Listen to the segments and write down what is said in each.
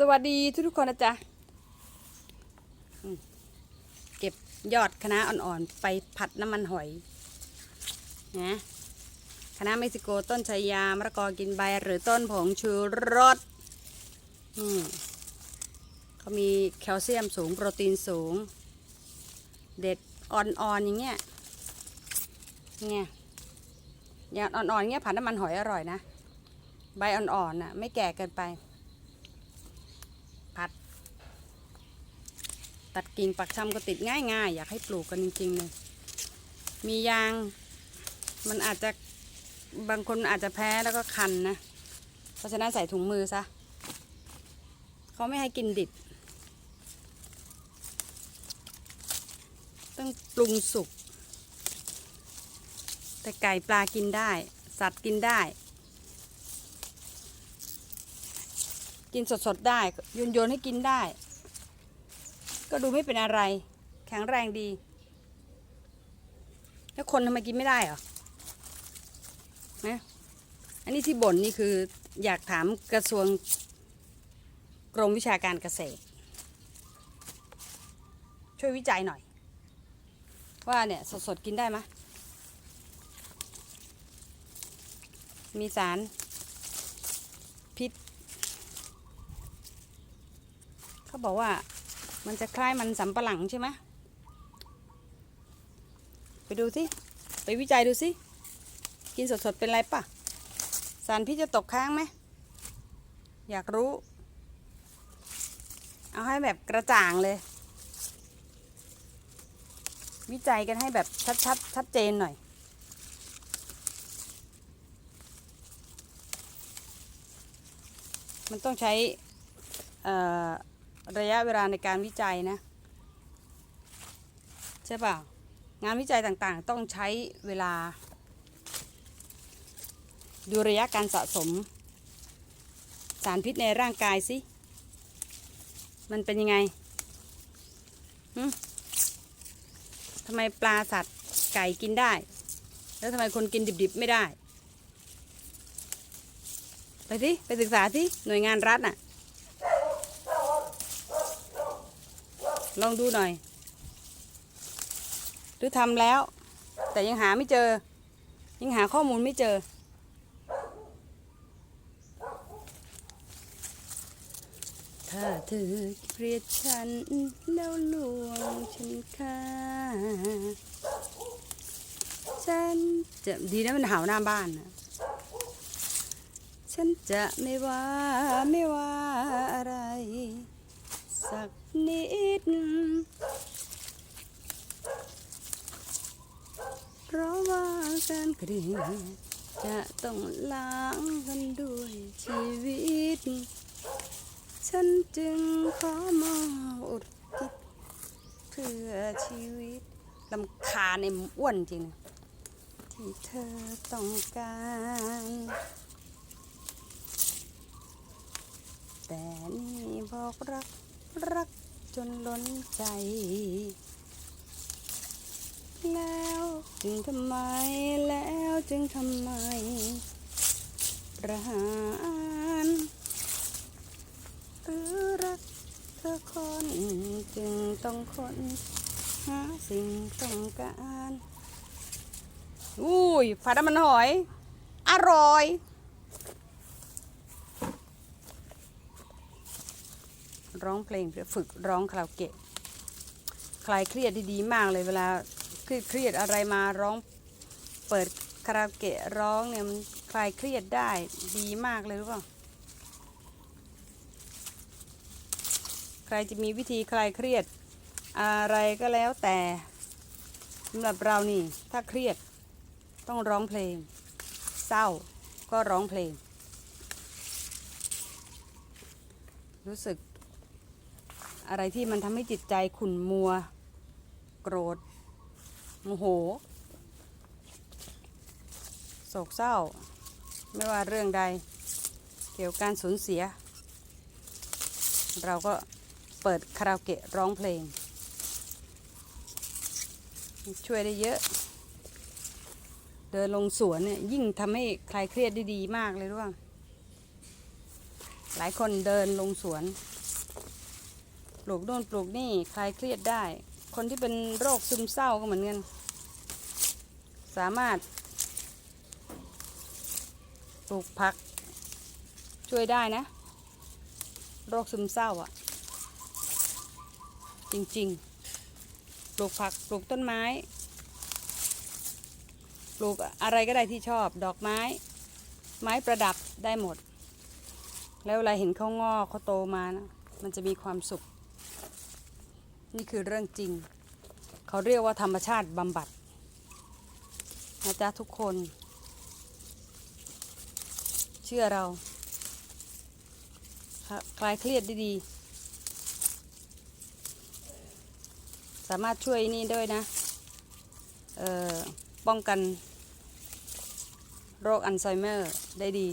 สวัสดีทุกทุกคนนะจ๊ะเก็บยอดคณะอ่อนๆ ไปผัดน้ำมันหอยนะคณะเม็กซิโกต้นชายามะละกอกินใบหรือต้นผงชูรสอืมเขามีแคลเซียมสูงโปรตีนสูง เด็ดอ่อนๆอย่างเงี้ยเนี่ยอย่างอ่อนๆเงี้ยผัดน้ำมันหอยอร่อยนะ ใบอ่อนๆน่ะ ไม่แก่เกินไป ผัด ตัดกิ่งปักชำก็ติดง่ายๆ อยากให้ปลูกกันจริงๆเลยมียางมันอาจจะบางคนอาจจะแพ้แล้วก็คันนะ เพราะฉะนั้นใส่ถุงมือซะเขาไม่ให้กินดิบต้องปรุงสุก แต่ไก่ปลากินได้ สัตว์กินได้ กินสดๆได้โยนโยนๆให้กินได้ ก็ดูไม่เป็นอะไร แข็งแรงดี แล้วคนทำไมกินไม่ได้เหรอนะอันนี้ที่บ่นนี่คืออยากถามกระทรวงกรมวิชาการเกษตร ช่วยวิจัยหน่อย ว่าเนี่ยสดๆกินได้ไหมมีสารพิษ เขาบอกว่า มันจะคล้ายมันสำปะหลังใช่ไหมไปดูสิไปวิจัยดูสิกินสดๆเป็นไรปะสารพิษจะตกค้างไหมอยากรู้ เอาให้แบบกระจ่างเลย วิจัยกันให้แบบชัดๆชัดเจนหน่อย มันต้องใช้อ่อ ระยะเวลาในการวิจัยนะใช่เปล่างานวิจัยต่างๆ ต้องใช้เวลา ดูระยะการสะสม สารพิษในร่างกายสิมันเป็นยังไงทำไมปลาสัตว์ไก่กินได้ แล้วทำไมคนกินดิบๆไม่ได้ ไปสิไปศึกษาสิหน่วยงานรัฐน่ะ ลองดูหน่อย หรือทำแล้ว แต่ยังหาไม่เจอ ยังหาข้อมูลไม่เจอ ถ้าเธอเกลียดฉันแล้วลวงฉันค่าฉันจะดีนะมันเห่าหน้าบ้านนะฉันจะไม่ว่าไม่ว่าอะไร นิดเพราะว่าการเกลียดจะต้องล้างกันด้วยชีวิต ฉันจึงขอมอบอุทิศเพื่อชีวิตลำคาในอ้วนจริง ที่เธอต้องการ แต่นี่บอกรักรัก จนล้นใจ แล้วจึงทำไมแล้วจึงทำไม ประหารหรือรักเธอคนจึงต้องคนหาสิ่งต้องการ อุ้ยผัดมันหอย อร่อย ร้องเพลงเพื่อฝึกร้องคาราโอเกะคลายเครียดด้ดีมากเลยเวลาเครียดเครียดอะไรมาร้องเปิดคาราโอเกะร้องเนี่ยมันคลายเครียดได้ดีมากเลยรู้เปล่าใครจะมีวิธีคลายเครียดอะไรก็แล้วแต่สำหรับเรานี่ถ้าเครียดต้องร้องเพลง เศร้าก็ร้องเพลง รู้สึก อะไรที่มันทำให้จิตใจขุ่นมัว โกรธโมโห โศกเศร้า ไม่ว่าเรื่องใด เกี่ยวกับการสูญเสีย เราก็เปิดคาราโอเกะร้องเพลง ช่วยได้เยอะ เดินลงสวนเนี่ยยิ่งทำให้คลายเครียดได้ดีมากเลยรู้ป่ะหลายคนเดินลงสวน ปลูกโน่นปลูกนี่คลายเครียดได้ คนที่เป็นโรคซึมเศร้าก็เหมือนกัน สามารถ ปลูกผัก ช่วยได้นะ โรคซึมเศร้าอะ่ะ จริงๆ ปลูกผักปลูกต้นไม้ ปลูกอะไรก็ได้ที่ชอบ ดอกไม้ ไม้ประดับได้หมด แล้วเวลาเห็นเขางอกเขาโตมานะมันจะมีความสุข นี่คือเรื่องจริง เขาเรียกว่าธรรมชาติบำบัดนะจ๊ะทุกคน เชื่อเราคลายเครียดได้ดีสามารถช่วยนี่ด้วยนะ เอ่อ ป้องกัน โรคอัลไซเมอร์ได้ดี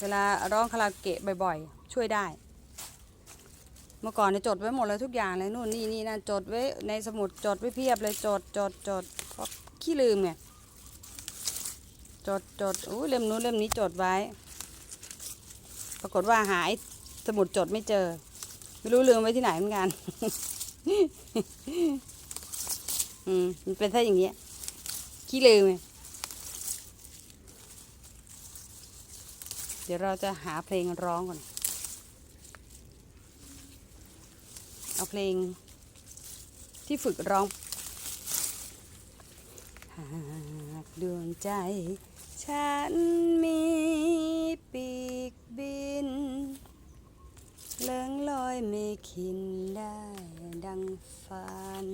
เวลาร้องคาราโอเกะบ่อยๆ ช่วยได้ เมื่อก่อนเนี่ยจดไว้หมดเลยทุกอย่างเลยนู่นนี่นี่นั่นจดไว้ในสมุดจดไว้เพียบเลยจดจดจดเพราะขี้ลืมไงจดจดอู้เล่มนู้นเล่มนี้จดไว้ ปรากฏว่าหายสมุดจดไม่เจอ ไม่รู้ลืมไว้ที่ไหนเหมือนกันอืมมันเป็นแค่อย่างเงี้ยขี้ลืมไงเดี๋ยวเราจะหาเพลงร้องก่อน เอาเพลงที่ฝึกร้อง หากดวงใจ ฉันมีปีกบิน เลื่องลอยไม่คินได้ดังฝัน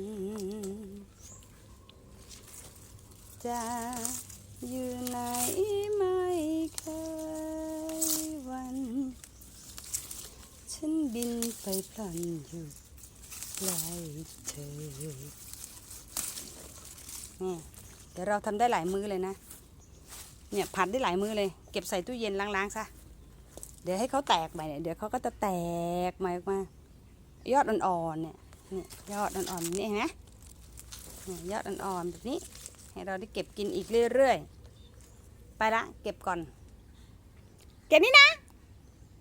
จะอยู่ไหนไม่เคยวัน ฉันบินไปพลันอยู่ ใกล้เธอนี่เดี๋ยวเราทำได้หลายมือเลยนะ เนี่ยผัดได้หลายมือเลย เก็บใส่ตู้เย็นล้างๆซะ เดี๋ยวให้เขาแตกใหม่เนี่ย เดี๋ยวเขาก็จะแตกใหม่ออกมา ยอดอ่อนๆเนี่ยเนี่ยยอดอ่อนๆนี่เห็นไหมยอดอ่อนๆแบบนี้ ให้เราได้เก็บกินอีกเรื่อยๆ ไปละเก็บก่อน เก็บนี่นะ